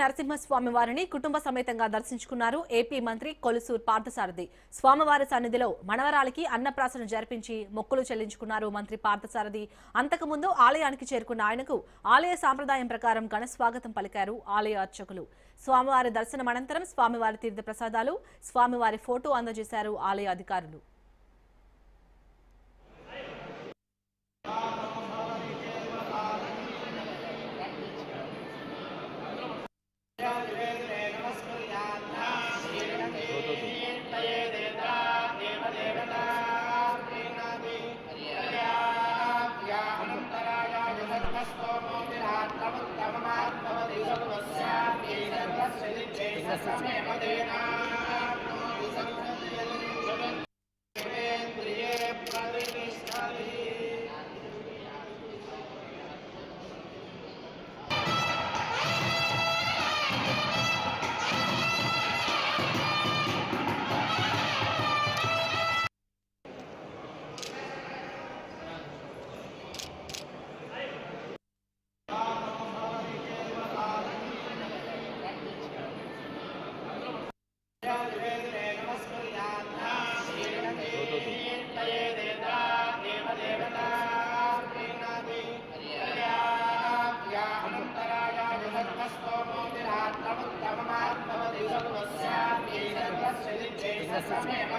నరసింహస్వామి వారిని కుటుంబ సమేతంగా దర్శించుకున్నారు ఏపీ మంత్రి కొలుసూర్ పార్థసారథి. స్వామివారి సన్నిధిలో మనవరాలికి అన్నప్రాసన జరిపించి మొక్కులు చెల్లించుకున్నారు మంత్రి పార్థసారథి. అంతకుముందు ఆలయానికి చేరుకున్న ఆయనకు ఆలయ సాంప్రదాయం ప్రకారం ఘన స్వాగతం పలికారు ఆలయ అర్చకులు. స్వామివారి దర్శనం అనంతరం స్వామివారి తీర్థ ప్రసాదాలు స్వామివారి ఫోటో అందజేశారు ఆలయ అధికారులు. です。सर्वस्य सर्वस्य